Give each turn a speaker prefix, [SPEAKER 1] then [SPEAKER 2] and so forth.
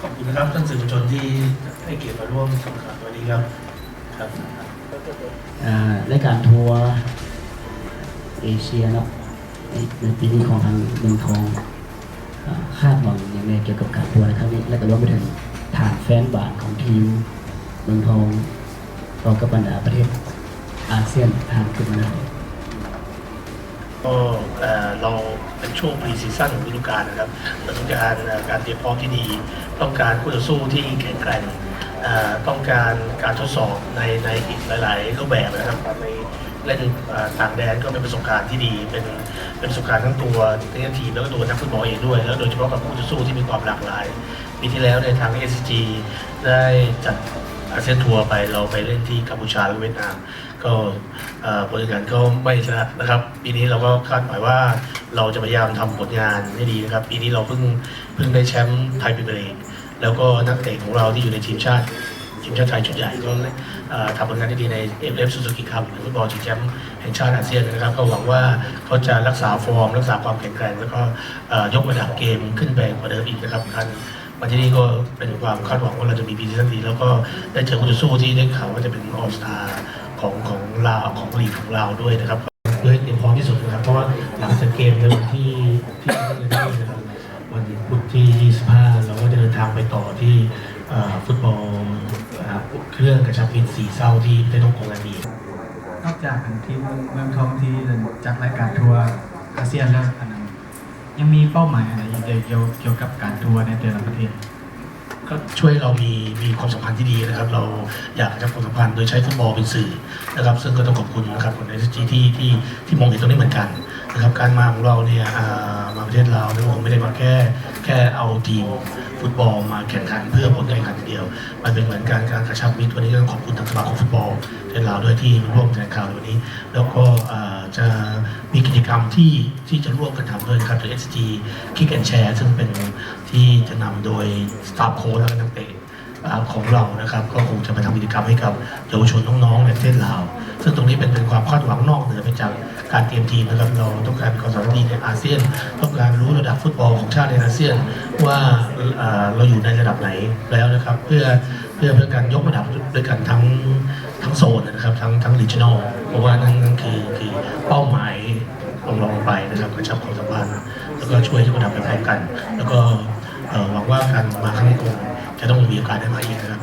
[SPEAKER 1] ขอบคุณนะครับท่านสื่อมวลชนที่ให้เกียรติมาร่วมสัมภาษณ์วันนี้ครับครับ
[SPEAKER 2] อ่ารายการทัวร์เอเชียนะในปีนี้ของทางเมืองทองคาดหวังอย่างไรเกี่ยวกับการทัวร์ในครั้งนี้และก็รวมไปถึงฐานแฟนบาทของทีมเมืองทองต่อกับบรรดาประเทศอาเซียนทางขึ้นมา
[SPEAKER 1] ก็เอ่อเราเป็นช่วงพรีซีซั่นของฤดูกาลนะครับเราต้องการการเตรียมพร้อมที่ดี ต้องการคู่ต่อสู้ที่แข็งแกร่งต้องการการทดสอบในในอีกหลาย ๆ รูปแบบนะครับในเล่นต่างแดนก็เป็นประสบการณ์ที่ดีเป็นเป็นประสบการณ์ทั้งตัวนักทีมแล้วก็ตัวนักฟุตบอลเองด้วย แล้วโดยเฉพาะกับคู่ต่อสู้ที่มีความหลากหลายปีที่แล้วในทาง SCG ได้จัดอาเซียนทัวร์ไปเราไปเล่นที่กัมพูชาและเวียดนาม ก็ผลงานก็ไม่ชนะนะครับ ปีนี้เราก็คาดหมายว่าเราจะพยายามทำผลงานให้ดีนะครับ ปีนี้เราเพิ่งเพิ่งได้แชมป์ไทยพรีเมียร์ลีกแล้วก็นักเตะของเราที่อยู่ในทีมชาติทีมชาติไทยชุดใหญ่ก็ทำผลงานที่ดีในเอฟเอฟซูซูกิคัพฟุตบอลชิงแชมป์แห่งชาติอาเซียนนะครับ ก็หวังว่าเขาจะรักษาฟอร์ม รักษาความแข็งแกร่งแล้วก็ยกระดับเกมขึ้นไปกว่าเดิมอีกนะครับการมาที่นี่ก็เป็นความคาดหวังว่าเราจะมีปีที่สักทีแล้วก็ได้เจอคู่ต่อสู้ที่ได้ข่าวว่าจะเป็นออสตา ของของลาวของลีกของเราวด้วยนะครับเพื่อให้เตรียมพร้อมที่สุดนะครับ เพราะว่าหลังจากเกมในวันที่ที่ที่นะครับวันพุธที่ 25 เราก็จะเดินทางไปต่อที่ฟุตบอลเครื่องกระชับมิตรสีเศร้าที่ประเทศฮ่องกงและนี
[SPEAKER 3] นอกจากที่เมืองเมืองทองที่จัดรายการทัวร์อาเซียนแล้วอันนั้นยังมีเป้าหมายอะไรเกี่ยวเกี่ยวกับการทัวร์ในแต่ละประเทศ
[SPEAKER 1] ก็ช่วยเรามีมีความสัมพันธ์ที่ดีนะครับ เราอยากจะความสัมพันธ์โดยใช้ฟุตบอลเป็นสื่อนะครับ ซึ่งก็ต้องขอบคุณนะครับคนในทีที่ที่ที่มองเห็นตรงนี้เหมือนกันนะครับ การมาของเราเนี่ยมาประเทศเราเนี่ยผมไม่ได้มาแค่แค่เอาทีมฟุตบอลมาแข่งขันเพื่อผลการแข่งขันเดียว มันเป็นเหมือนการการกระชับมิตรวันนี้ก็ต้องขอบคุณทางสมาคมฟุตบอลทศลาวด้วยที่ร่วมแถลงข่าวในวันนี้ แล้วก็จะมีกิจกรรมที่ที่จะร่วมกันทำด้วยครับโดย SG Kick and Share ซึ่งเป็นที่จะนำโดยสตาฟโค้ชและนักเตะของเรานะครับ ก็คงจะไปทำกิจกรรมให้กับเยาวชนน้องๆในประเทศลาว ซึ่งตรงนี้เป็นเป็นความคาดหวังนอกเหนือไปจากการเตรียมทีมนะครับเราต้องการความสามัคคีในอาเซียน ต้องการรู้ระดับฟุตบอลของชาติในอาเซียน ว่าเราอยู่ในระดับไหนแล้วนะครับ เพื่อ พื่อเพื่อการยกระดับด้วยกันทั้งทั้งโซนนะครับทั้งทั้งดิจิทัลเพราะว่านั่นนั่นคือคือเป้าหมายลองลองไปนะครับกระชับความสัมพันธ์แล้วก็ช่วยยกระดับไปพร้อมกัน แล้วก็หวังว่าการมาครั้งนี้คงจะต้องมีโอกาสได้มาอีกนะครับ